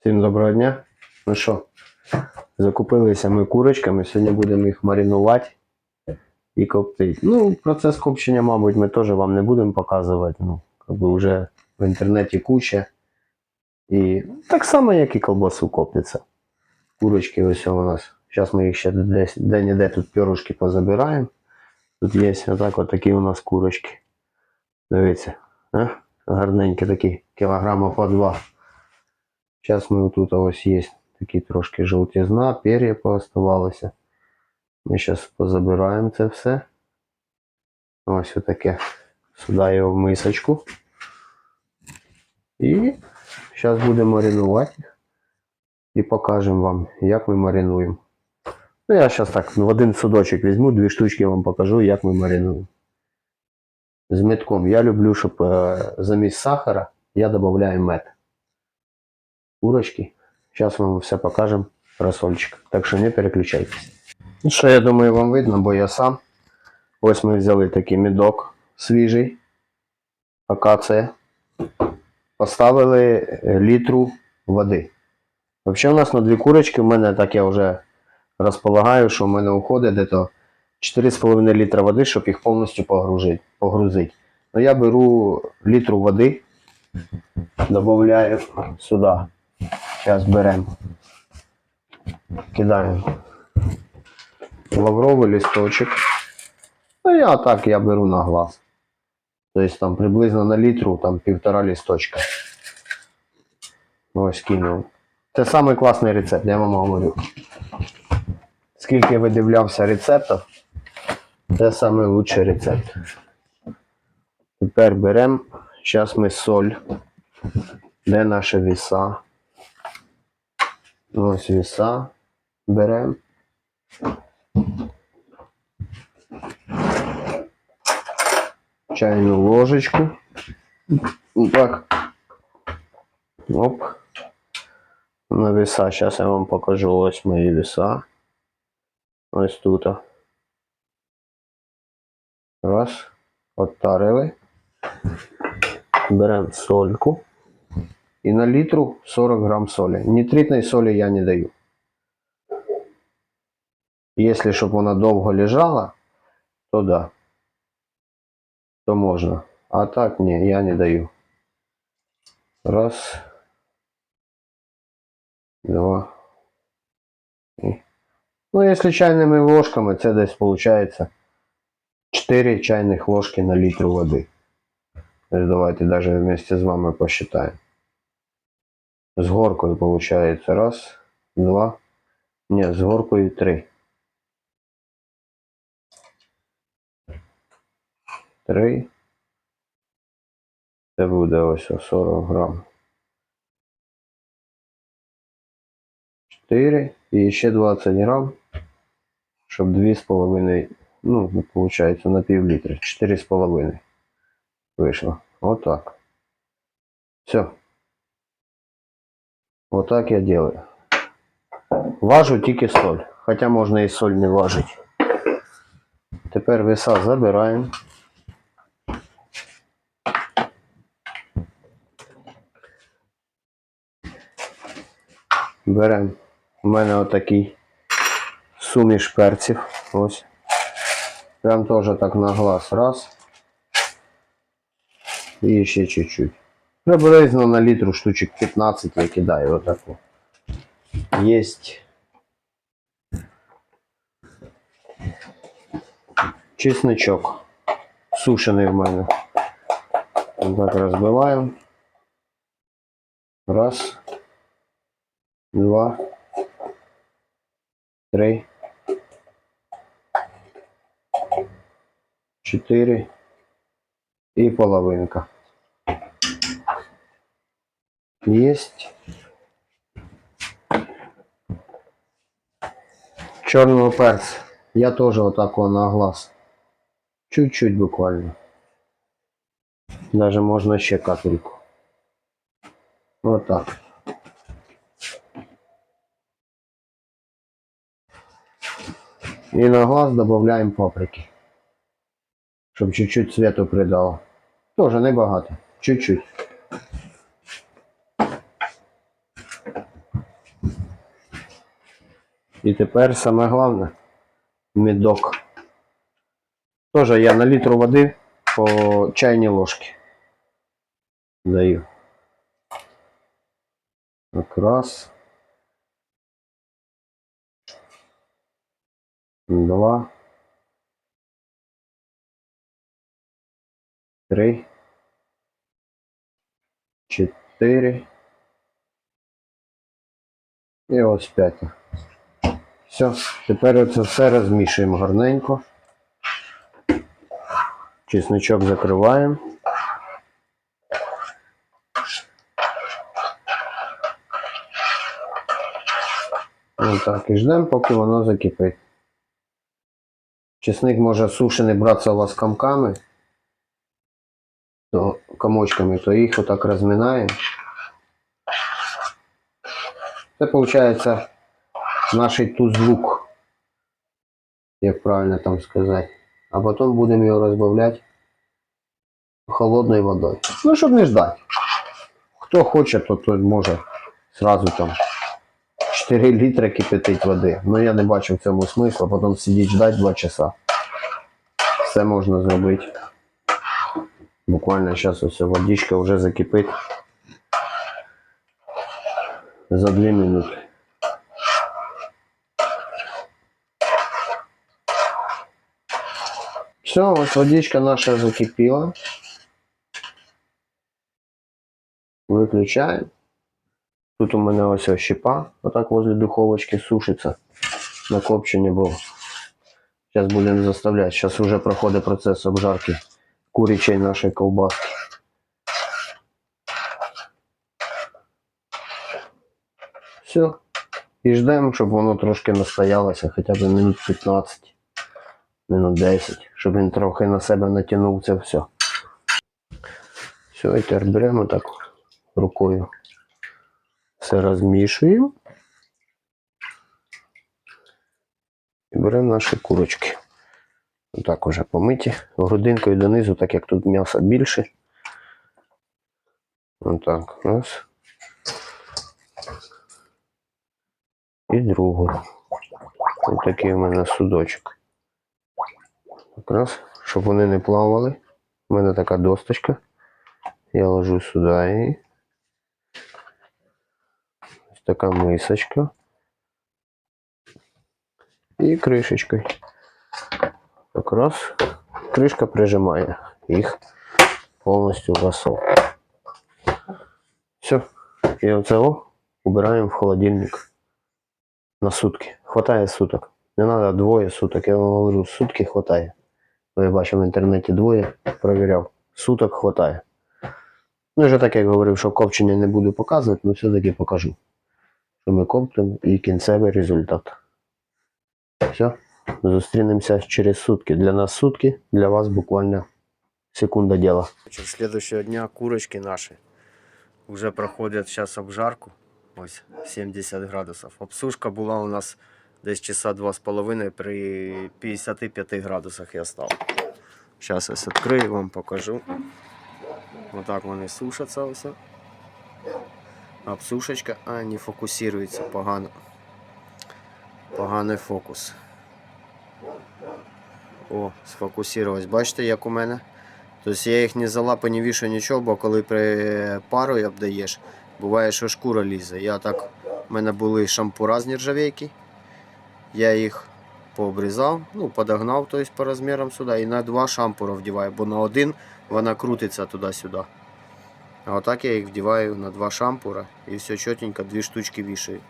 Всім доброго дня. Ну що, закупилися ми курочками, сьогодні будемо їх маринувати і коптити. Ну, процес копчення, мабуть, ми теж вам не будемо показувати. Ну, как би вже в інтернеті куча. І так само, як і колбасу коптиться. Курочки ось у нас. Зараз ми їх ще десь де-не-де тут пірушки позабираємо. Тут є отак от такі у нас курочки. Дивіться, а? гарненькі такі, кілограма по два. Зараз ми тут ось є такі трошки жовтізна, пер'я пооставалося. Ми зараз позабираємо це все. Ось отаке. Сюди його в мисочку. І зараз будемо маринувати їх. І покажемо вам, як ми маринуємо. Ну, я зараз так в один судочок візьму, дві штучки вам покажу, як ми маринуємо. З медком. Я люблю, щоб е, замість сахара я додаю мед. Курочки. Зараз вам все покажемо. Рассольчик. Так що не переключайтесь. Ну що, я думаю, вам видно, бо я сам. Ось ми взяли такий медок свіжий. Акація. Поставили е, літру води. Взагалі у нас на дві курочки, в мене так я вже розполагаю, що в мене уходить десь 4,5 літра води, щоб їх повністю погрузити. погрузити. Ну я беру літру води, додаю сюди. Зараз беремо. Кидаємо лавровий листочок. Ну я так я беру на глаз. Тобто там приблизно на літру там півтора листочка. Ось кинув. Це самий класний рецепт, я вам говорю. Скільки видивлявся рецептів, це самий рецепт. Тепер беремо, зараз ми соль. Де наша віса? Ось віса. Беремо. Чайну ложечку. Так. Оп. На веса. Сейчас я вам покажу ось мої веса. Ось тут. Раз. Оттарили. Беремо сольку. І на літру 40 грам солі. Нитритної солі я не даю. Якщо щоб вона довго лежала, то да. То можна. А так ні, я не даю. Раз. Два. І. Ну, якщо чайними ложками, це десь виходить 4 чайних ложки на води. Тобто Давайте даже вместе з вами посчитаємо. З горкою виходить раз, два. Ні, з горкою три. Три. Це буде ось о 40 грам. 4 і ще 20 грам, щоб 2,5, ну, виходить, на пів літра. 4,5 вийшло. Отак. Все. Отак я делаю. Важу тільки соль. Хоча можна і соль не важити. Тепер веса забираємо. Беремо. У мене отакий суміш перців. Ось. Прям теж так на глаз. Раз. І ще чуть-чуть. Приблизно на літру штучок 15 я кидаю отаку. Єсть. Чесничок. Сушений в мене. Так розбиваємо. Раз. Два. Три. Чотири. І половинка. Есть. Чорного перця. Я тоже вот так вот на глаз. Чуть-чуть буквально. Даже можно ще капельку. Вот так. И на глаз добавляем паприки. Щоб чуть-чуть цвету придало. Тоже небагато. Чуть-чуть. І тепер саме головне медок. Теж я на літру води по чайній ложці даю. Так, раз. Два. Три. Чотири. І ось п'ять. Все, тепер це все розмішуємо гарненько. Чесничок закриваємо. Ось так, і ждемо, поки воно закипить. Чесник може сушений братися у вас комками, то комочками, то їх отак розминаємо. Це виходить наш туз лук, як правильно там сказати. А потім будемо його розбавляти холодною водою. Ну, щоб не ждати. Хто хоче, то, то може сразу там 4 літри кипятить води. Ну я не бачу в цьому смисла, потім сидіти ждати 2 часа. Все можна зробити. Буквально зараз ось водичка вже закипить за 2 минути. Все, ось водичка наша закипіла. Виключаємо. Тут у мене ось ось щепа, отак возле духовочки сушиться на копчення було. Зараз будемо заставляти. Зараз вже проходить процес обжарки курячої нашої ковбаски. Все. І ждемо, щоб воно трошки настоялося, хоча б минут 15, минут 10, щоб він трохи на себе натягнув це все. Все, і тепер беремо так рукою. Все розмішуємо. І беремо наші курочки. Отак уже помиті. Грудинкою донизу, так як тут м'яса більше. Отак. Раз. І другу. Ось такий у мене судочок. Так раз, щоб вони не плавали. У мене така досточка. Я ложу сюди її. Ось така мисочка. І кришечкою. Так раз. Кришка прижимає їх повністю в розсол. Все. І оце убираємо в холодильник на сутки. Хватає суток. Не треба двоє суток. Я вам говорю, сутки хватає. Бо Я бачив в інтернеті двоє, провіряв. Суток хватає. Ну, вже так як говорив, що копчення не буду показувати, але все-таки покажу. Що ми коптимо і кінцевий результат. Все. Зустрінемося через сутки. Для нас сутки, для вас буквально секунда діла. Следующего дня курочки наші вже проходять зараз обжарку. Ось 70 градусів. Обсушка була у нас десь часа 2,5 при 55 градусах я став. Зараз ось відкрию вам покажу. Отак вони сушаться ось. Обсушечка, а не фокусується погано. Поганий фокус. О, сфокусувалось. Бачите, як у мене? Тобто я їх не за лапи не вішаю нічого, бо коли при парою обдаєш, буває, що шкура лізе. Я так, у мене були шампура з нержавейки. Я їх пообрізав, ну, подогнав тобто, по розмірам сюди і на два шампура вдіваю, бо на один вона крутиться туди-сюди. А отак я їх вдіваю на два шампура і все чотенько, дві штучки вішаю.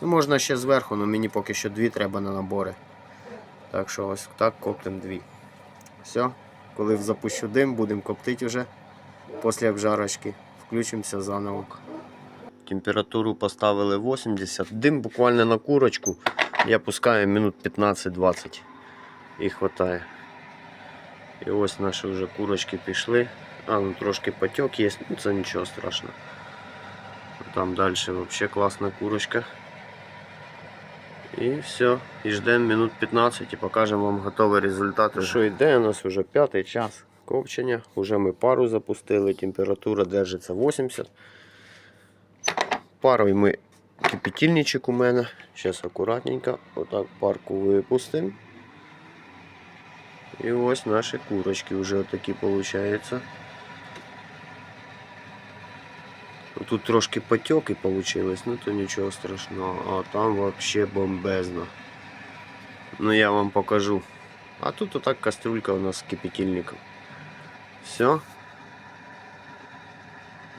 Ну, можна ще зверху, але мені поки що дві треба на набори. Так що ось так коптим дві. Все, коли запущу дим, будемо коптити вже після обжарочки. Включимося заново. Температуру поставили 80. Дим буквально на курочку. Я пускаю минут 15-20 і вистачає. І ось наші вже курочки пішли. А, ну трошки потек є, ну це нічого страшного. Там далі взагалі класна курочка. І все. І ждемо минут 15 і покажемо вам готовий результат. Що йде, у нас вже п'ятий час копчення. Уже ми пару запустили, температура держиться 80. Парою ми кипятильничок у мене. Зараз акуратненько, отак парку випустимо. І ось наші курочки вже отакі виходять. Тут трошки потеки получилось, ну то нічого страшного. А там вообще бомбезно. Ну я вам покажу. А тут отак кастрюлька у нас з кипятильником. Все.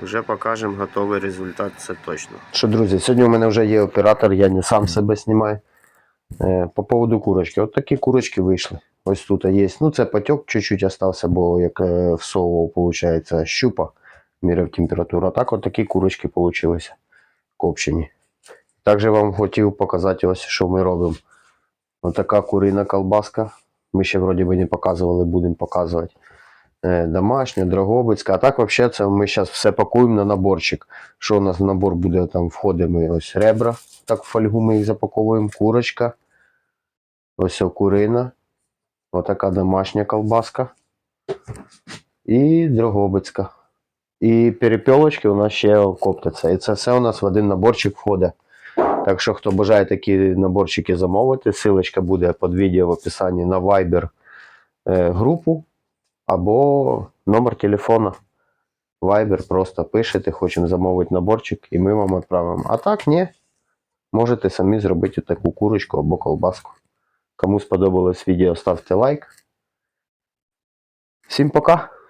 Вже покажемо готовий результат, це точно. Що, друзі, сьогодні у мене вже є оператор, я не сам себе знімаю. Е, По поводу курочки. От такі курочки вийшли. Ось тут є. Ну, це потек чуть-чуть остався, бо як е, всовував, виходить, щупа, міряв температуру. А так от такі курочки вийшли копчені. Також вам хотів показати ось, що ми робимо. Ось така курина колбаска. Ми ще вроді би не показували, будемо показувати. Е, Домашня, Дрогобицька. А так, взагалі, це ми зараз все пакуємо на наборчик. Що у нас в набор буде там входить ми ось ребра. Так в фольгу ми їх запаковуємо. Курочка. Ось о, курина. Отака домашня колбаска. І Дрогобицька. І перепілочки у нас ще коптяться. І це все у нас в один наборчик входить. Так що, хто бажає такі наборчики замовити, силочка буде під відео в описанні на Viber е, групу або номер телефона. Viber просто пишете, хочемо замовити наборчик, і ми вам відправимо. А так, ні. Можете самі зробити таку курочку або колбаску. Кому сподобалось відео, ставте лайк. Всім пока!